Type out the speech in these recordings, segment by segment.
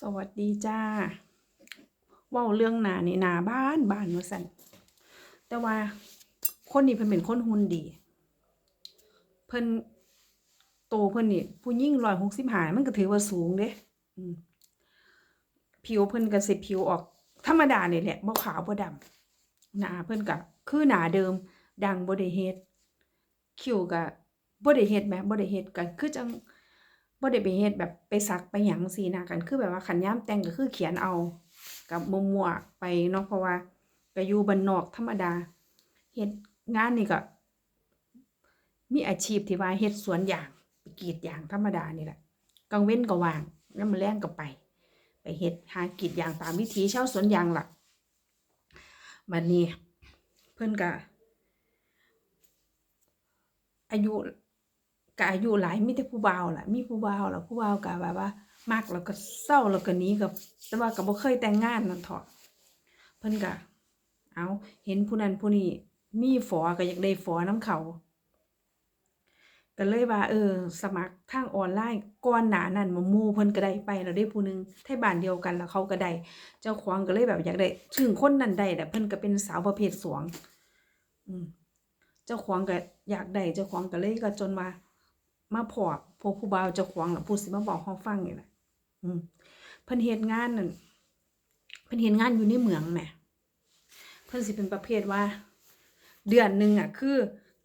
สวัสดีจ้าเว้าเรื่องหนานี่หนาบ้านบ้านว่าสันแต่ว่าคนนี้เพิ่นเป็นคนหุ่นดี เพิ่นโตเพิ่นนี่ผู้หญิงร้อยหกสิบหามันก็ถือว่าสูงเด้ผิวเพิ่นก็สิผิวออก ธรรมดานี่แหละบ่ขาวบ่ดำหนาเพิ่นก็คือหนาเดิม ดังบ่ได้เฮ็ดคิ้วก็บ่ได้เฮ็ดแหมบ่ได้เฮ็ดก็คือจัง บ่ได้ไปเฮ็ดแบบไปสักไปหยังซีนะกันคือแบบว่าคันยามแต่งก็คือเขียนเอา กับมั่วๆไปเนาะเพราะว่าก็อยู่บ้านนอกธรรมดาเฮ็ดงานนี่ก็ มีอาชีพที่ว่าเฮ็ดสวนยางไปกรีดยางธรรมดานี่แหละกลางเว้นก็ว่างยามมื้อแลงก็ไป ไปเฮ็ดหากรีดยางตามวิถีชาวสวนยางล่ะบัดนี้เพิ่นก็อายุ กอายุหลายมีแต่ผู้บ่าวล่ะมีผู้บ่าวล่ะผู้บ่าวก็แบบว่ามักแล้วก็เศร้าแล้วก็นี้กับแต่ว่าก็บ่เคยแต่งงานนั่นเถาะเพิ่นก็เอาเห็นผู้นั้นผู้นี้มีฝอก็อยากได้ฝอน้ำเขาก็เลยว่าเออ สมัครทางออนไลน์ก่อนหน้านั้นหมู่เพิ่นก็ได้ไปแล้วได้ผู้นึงไทบ้านเดียวกันแล้วเขาก็ได้เจ้าของก็เลยแบบอยากได้ถึงคนนั้นได้แต่เพิ่นก็เป็นสาวประเภทสองอืมเจ้าของก็อยากได้เจ้าของก็เลยก็จนมา มาพอพวกผู้บ่าวเจ้าของล่ะผู้สิมาบอกเฮาฟังนี่แหละอืมเพิ่นเฮ็ดงานนั่นเพิ่นเฮ็ดงานอยู่ในเมืองแหมเพิ่นสิเป็นประเภทว่า เดือนหนึ่งอะ คือ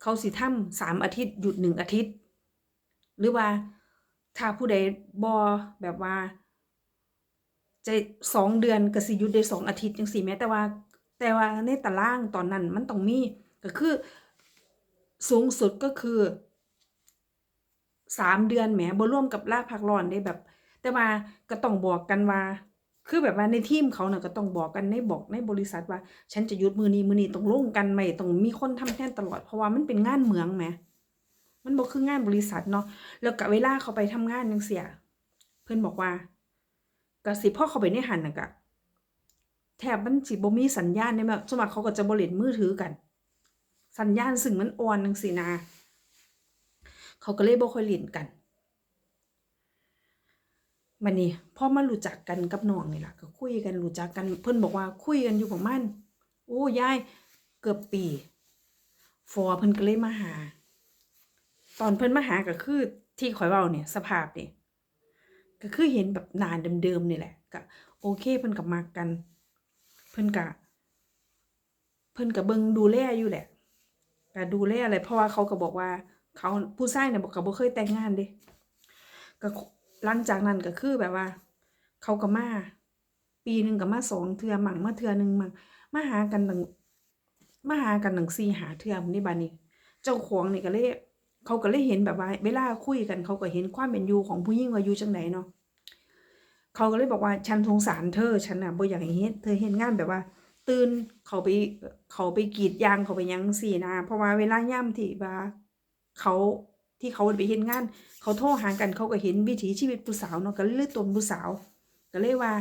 เขาสิทำสามอาทิตย์หยุดหนึ่งอาทิตย์ หรือว่าถ้าผู้ใดบ่แบบว่า จะสองเดือนก็สิหยุดได้สองอาทิตย์จังซี่แม้แต่ว่า แต่ว่าในตารางตอนนั้นมันต้องมีก็คือ สูงสุดก็คือ สามเดือนแหมบ่ร่วมกับลาพักร้อนได้แบบ แต่ว่าก็ต้องบอกกันว่า คือแบบว่าในทีมเขาน่ะก็ต้องบอกกันในบอกในบริษัทว่า ฉันจะหยุดมือนี้มือนี้ต้องลงกันไหมต้องมีคนทำแทนตลอดเพราะว่ามันเป็นงานเมืองแหมมันบ่คืองานบริษัทเนาะแล้วก็เวลาเขาไปทำงานจังเสีย เพิ่อนบอกว่าก็สิพ่อเขาไปในหันน่ะก็แทบมันสิบ่มีสัญญาณได้แม่สมัครเขาก็จะบ่เล่นมือถือกัน สัญญาณซึ่งมันอ่อนจังซี่นะ เขาก็เลยบ่ค่อยเล่นกันบัดนี้พอมารู้จักกันกับน้องนี่แหละก็คุยกันรู้จักกันเพิ่นบอกว่าคุยกันอยู่ประมาณโอ้ยายเกือบปี ฟอเพิ่นก็เลยมาหา ตอนเพิ่นมาหาก็คือที่ข่อยเว้าเนี่ยสภาพนี่ก็คือเห็นแบบน้าเดิมๆนี่แหละก็โอเคเพิ่นก็มักกัน เพิ่นก็เพิ่นก็เบิงดูแลอยู่แหละก็ดูแลอะไรเพราะว่าเขาก็บอกว่า เขาผู้ชายเนี่ยบอกเขาบ่เคยแต่งงานเด้ก็หลังจากนั้นก็คือแบบว่า เขาก็มา ปีหนึ่งก็มาสองเทือมั่งมาเทือหนึ่งมั่งมาหากันหนึ่งมาหากันหนึ่งสี่หาเทือมนี้บานี้เจ้าของนี่ก็เลยเขาก็เลยเห็นแบบว่า เวลาคุยกันเขาก็เห็นความเป็นอยู่ของผู้หญิงว่าอยู่จังไดเนาะเขาก็เลยบอกว่าฉันสงสารเธอฉันน่ะบ่อยากให้เฮ็ดเธอเฮ็ดงานแบบว่า ตื่นเขาไปเขาไปกรีดยางเขาไปยังสี่นะเพราะว่าเวลาย่ำที่ว่า เขาที่เขาไปเห็นงาน เขาโทรหากันเขาก็เห็นวิถีชีวิตผู้สาวเนาะก็เลยตนผู้สาว ก็เลยว่า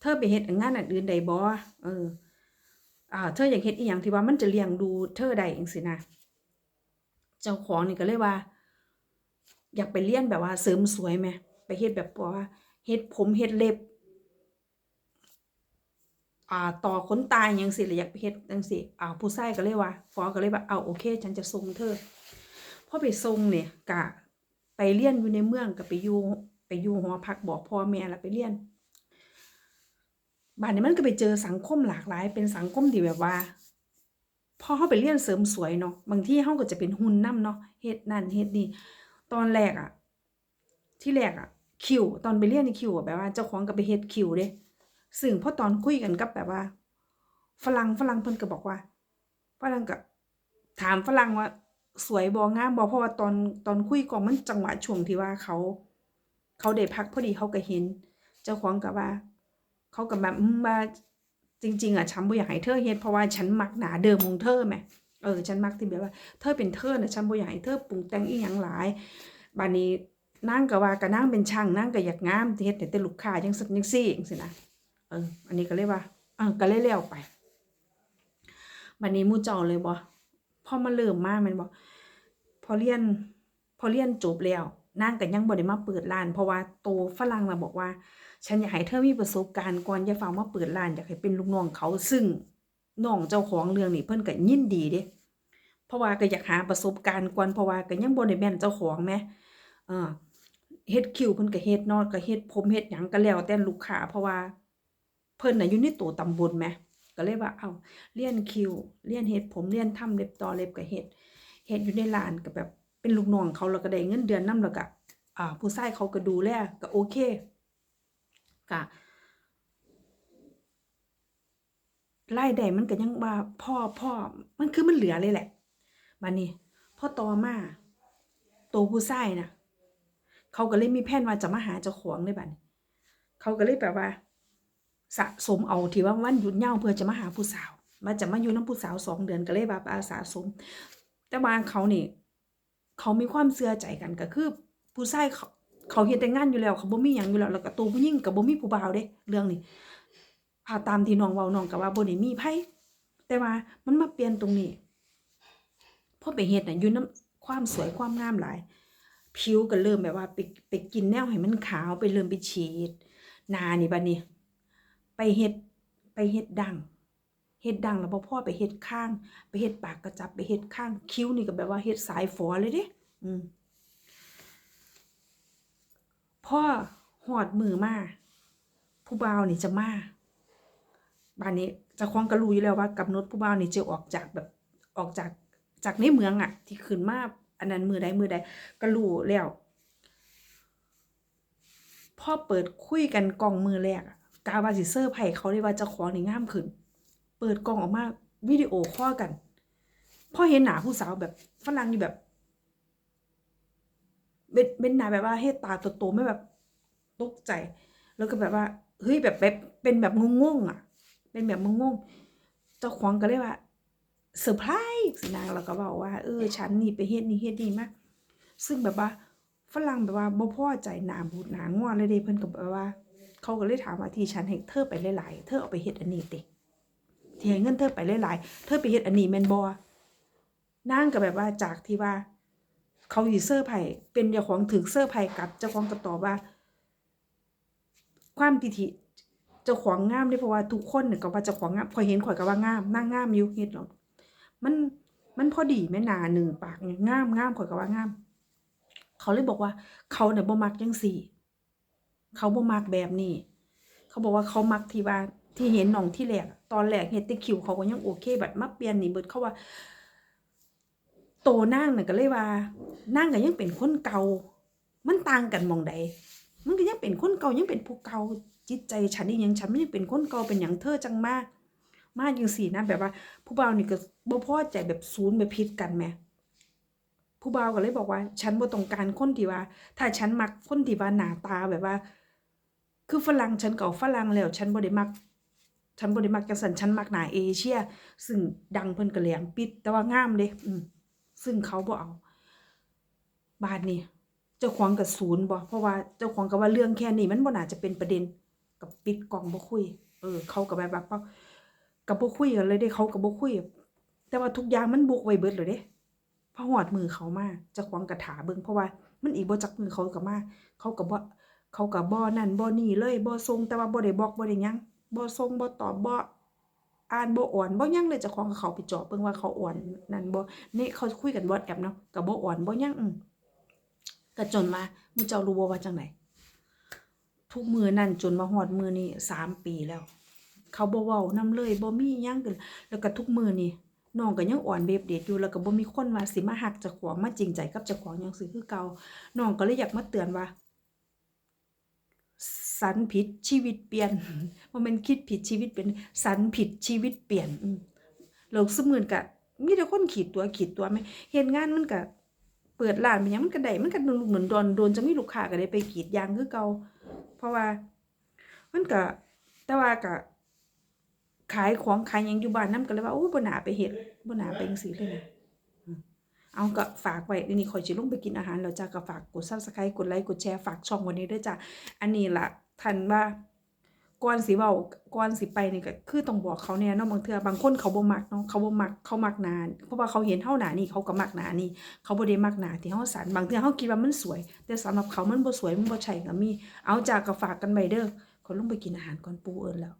เธอไปเฮ็ดงานอันอื่นใดบ่เอออ่าเธออยากเฮ็ดอีหยังที่ว่ามันจะเลี้ยงดูเธอได้จังซี่นะเจ้าของนี่ก็เลยว่า อยากไปเรียนแบบว่าเสริมสวยไหมไปเฮ็ดแบบว่าเฮ็ดผมเฮ็ดเล็บ อ่าต่อขนตาอหยังสิหรืออยากไปเฮ็ดจังซี่อ่าผู้ชายก็เลยว่าฟอก็เลยว่าเอาโอเค ฉันจะส่งเธอ พอไปส่งเนี่ยกะไปเรียนอยู่ในเมืองก็ไปอยู่ไปอยู่หอพักบอกพ่อแม่แล้วไปเรียนบ้านนี้มันก็ไปเจอสังคมหลากหลาย เป็นสังคมที่แบบว่าพอเฮาไปเรียนเสริมสวยเนาะบางที่เฮาก็จะเป็นหุ่นนำเนาะเฮ็ดนั่นเฮ็ดนี่ตอนแรกอะที่แรกอะคิวตอนไปเรียนในคิวแบบว่าเจ้าของก็ไปเฮ็ดคิวเด้ซึ่งพอตอนคุยกันกับแบบว่า ฝรั่งฝรั่งเพิ่นก็บอกว่าฝรั่งก็ถามฝรั่งว่า สวยบ่งามบ่เพราะว่าตอนตอนคุยกองมันจังหวะช่วงที่ว่าเขา เขาได้พักพอดีเขาก็เห็น เจ้าของก็ว่า เขาก็แบบอืมาจริง ๆอะฉันบ่อยากให้เธอเฮ็ดเพราะว่าฉันมักหนาเดิมของเธอแหมเออฉันมักที่แบบว่า เธอเป็นเธอน่ะฉันบ่อยากให้เธอปรุงแต่งอีหยังหลายบัดนี้นางก็ว่าก็นางเป็นช่างนางก็อยากงามเฮ็ดให้แต่ลูกค้าจังซั่นจังซี่จังซี่นะเออ อันนี้ก็เลยว่าเออก็เลยเลี้ยวไปบัดนี้มู่เจ้าเลยบ่ อมาเริ่มมาม่นบ่พอเรียน พอเรียนจบแล้วนางก็ยังบ่ได้มาเปิดร้าน เพราะว่าโตฝรั่งน่ะบอกว่า ฉันอยากให้เธอมีประสบการณ์ก่อนอย่าฟ้ามาเปิดร้านอยากให้เป็นลูกน้องเขาซึ่งน้องเจ้าของเรื่องนี่เพิ่นก็ยินดีเด้เพราะว่าก็อยากหาประสบการณ์ก่อนเพราะว่าก็ยังบ่ได้แม่นเจ้าของแหมเออเฮ็ดคิวเพิ่นก็เฮ็ดนาะก็เฮ็ดผมเฮ็ดหยังก็แล้วแต่ลูกค้าเพราะว่าเพิ่นน่ะอยู่ในตัวตำบลแหม ก็เลยว่าเอ้าเรียนคิวเรียนเฮ็ดผมเรียนทำเล็บต่อเล็บก็เฮ็ดเฮ็ดอยู่ในร้านก็แบบเป็นลูกน้องเขาแล้วก็ได้เงินเดือนนำแล้วก็อ่าผู้ชายเขาก็ดูแลก็โอเคก็รายได้มันก็ยังว่าพ่อพ่อมันคือมันเหลือเลยแหละบัดนี้พ่อต่อมาโตวผู้ชายน่ะเขาก็เลยมีแผนว่าจะมาหาเจ้าของเลยบัดนี้เขาก็เลยแบบว่า สะสมเอาที่ว่าวันหยุดยาเพื่อจะมาหาผู้สาวมาจะมาอยู่น้ำผู้สาวสองเดือนก็เลยแบบอาสะสม แต่ว่าเขานี่เขามีความเสื่อใจกันก็คือ ผู้ชายเขาเขาเฮ็ดแต่งานอยู่แล้วเขาบ่มีหยังอยู่แล้วแล้วก็ตัวผู้หญิงก็บ่มีผู้บ่าวเด้เรื่องนี้ถ้าตามที่น้องเว้าน้องก็ว่าบ่ได้มีไผแต่ว่ามันมาเปลี่ยนตรงนี้พอไปเฮ็ดน่ะอยู่น้ำความสวยความงามหลาย ผิวก็เริ่มแบบว่าไปไปกินแนวให้มันขาวไปเริ่มไปฉีดหน้านี่บัดนี้ ไปเฮ็ดไปเฮ็ดดังเฮ็ดดังแล้วบ่พอไปเฮ็ดข้าง ไปเฮ็ดปากกระจับไปเฮ็ดข้าง คิ้วนี่ก็แบบว่าเฮ็ดสายฝอเลยเด้อืมพ่อหอดมือมาผู้บ่าวนี่จะมาบ้านนี้จะคล้องก็รู้อยู่แล้วว่ากำหนดผู้บ่าวนี่จะออกจากแบบออกจากจากในเมืองอะที่ขึ้นมาอันนั้นมือใดมือใดก็รู้แล้วพ่อเปิดคุยกันกล่องมือแรกอะ กาวาสิเซอร์ไผ่เขาได้ว่าเจ้าของนี่ามขึ้น เปิดกล่องออกมาวิดีโอคอกันพ่อเห็นหนาผู้สาวแบบฝรั่งนี่แบบเป็นเป็นหนาแบบว่าเฮ็ดตาโตๆไม่แบบตกใจ แล้วก็แบบว่าเฮ้ยแบบแบบเป็นแบบงงๆอะ เป็นแบบงงๆเจ้าของก็เลยว่าเซอร์ไพรส์นางแล้วก็บอกว่า เออฉันนี่ไปเฮ็ดนี่เฮ็ดนี่มากซึ่งแบบว่าฝรั่งแบบว่าบ่พอใจหนาบูดหนางอเลยเด้เพิ่นก็แบบว่า เขาก็เลยถามว่าที่ฉันให้เธอไปหลายๆเธอเอาไปเฮ็ดอันนี้ติที่ให้เงินเธอไปหลายๆเธอไปเฮ็ดอันนี้แม่นบ่นางก็แบบว่าจากที่ว่า เขาสิเซอร์ไผ่เป็นเจ้าของถึกเซอร์ไผ่กับเจ้าของก็ตอบว่า ความพิธีเจ้าของงามเด้เพราะว่าทุกคนเนี่ยก็ว่าเจ้าของงามข่อยเห็นข่อยก็ว่างามนางงามอยู่เฮ็ดหรอกมันมันพอดีแม่นาหนึ่งปากงามงามข่อยก็ว่างาม เขาเลยบอกว่าเขาเนี่ยบ่มักจังซี่ เขาบ่มักแบบนี้เขาบอกว่าเขามักที่ว่าที่เห็นหนองที่แรกตอนแรกเฮ็ดต่คิวเขาก็ยังโอเคบัดมาเปลี่ยนนี่เบิดเขาว่า โตนางน่ะก็เลยว่านางก็ยังเป็นคนเก่า มันต่างกันมองใดมันก็ยังเป็นคนเก่ายังเป็นผู้เก่าจิตใจฉันนี่ยังฉันไม่ได้เป็นคนเก่าเป็นหยังเธอจังมาก มาจังสี่นะแบบว่า ผู้บ่าวนี่ก็บ่พอใจแบบศูนย์แบบผิดกันแหมผู้บ่าวก็เลยบอกว่า ฉันบ่ต้องการคนที่ว่า ถ้าฉันมักคนที่ว่าหน้าตาแบบว่า คือฝรั่งฉันเก็เอาฝรั่งแล้ว ฉันบ่ได้มัก ฉันบ่ได้มักจังซั่นฉันมักหนาเอเชีย ซึ่งดังเพิ่นก็แหลมปิด แต่ว่างามเด้อืมซึ่งเขาบ่เอา บาดนี้เจ้าของก็ศูนย์บ่เพราะว่าเจ้าของก็ว่าเรื่องแค่นี้มันบ่น่าจะเป็นประเด็นก็ปิดกล่องบ่คุย เออ เขาก็แบบว่าปั๊บก็บ่คุยกันเลยเด้เขาก็บ่คุย แต่ว่าทุกอย่างมันบุกไว้เบิดเลยเด้พอฮอดมือเขามาเจ้าของก็ท่าเบิ่งเพราะว่ามันอีกบ่จักมือเขาก็มาเขาก็บ่ เขาก็บ่นั่นบ่นี่เลยบ่ส่งแต่ว่าบ่ได้บอกบ่ได้ยังบ่ส่งบ่ตอบบ่อ่านบ่อ่อนบ่ยังเลยเจ้าของก็เขาไปจาะเบิ่งว่าเขาอ่อนนั่นบ่นี่เขาคุยกัน WhatsApp เนาะก็บ่อ่อนบ่ยังอืมก็จนมามู่เจ้ารู้บ่ว่าจังไดทุกมือนั้นจนมาฮอดมือนี้สามปีแล้ว เขาบ่เว้านำเลยบ่มียังกันแล้วก็ทุกมือนี้น้องก็ยังอ่อนเบบเด็ดอยู่แล้วก็บ่มีคนว่าสิมาฮักจ้าของมาจริงใจกับจ้าของจังซี่คือเก่าน้องก็เลยอยากมาเตือนว่า สันผิดชีวิตเปลี่ยนบ่แม่นคิดผิดชีวิตเป็นสันผิดชีวิตเปลี่ยนโลกซุมื้อก็มีแต่คนขีดตัวขีดตัวแม่เฮ็ดงานมันก็เปิดร้านมันยังมันก็ไดมันก็เหมือนโดนโดนจะมีลูกค้าก็ได้ไปกรีดยางคือเก่าเพราะว่ามันก็แต่ว่าก็ขายของขายยังอยู่บ้านนำก็เลยว่าโอ้ยบ่น่าไปเฮ็ดบ่น่าไปจังซี่เลยนะเอาก็ฝากไว้นี้ข่อยสิลงไปกินอาหารแล้วจ้ะก็ฝากกด Subscribe กดไลค์กดแชร์ฝากช่องวันนี้ด้วยจ้ะอันนี้ล่ะ ท่านว่าก่อนสิเบาก่อนสิไปนี่ก็คือต้องบอกเขาแน่เนาะบางเทื่อบางคนเขาบ่มักเนาะเขาบ่มักเขามักนานเพราะว่าเขาเห็นเท่าหนานี่เขาก็มักหนานี่ เขาบ่ได้มักหนาที่เฮาสันบางเทื่อเขาคิดว่ามันสวย แต่สำหรับเขามันบ่สวยมันบ่ใช่ก็มี เอาจากก็ฝากกันไปเด้อขอลงไปกินอาหารก่อนปูเอิ้นแล้ว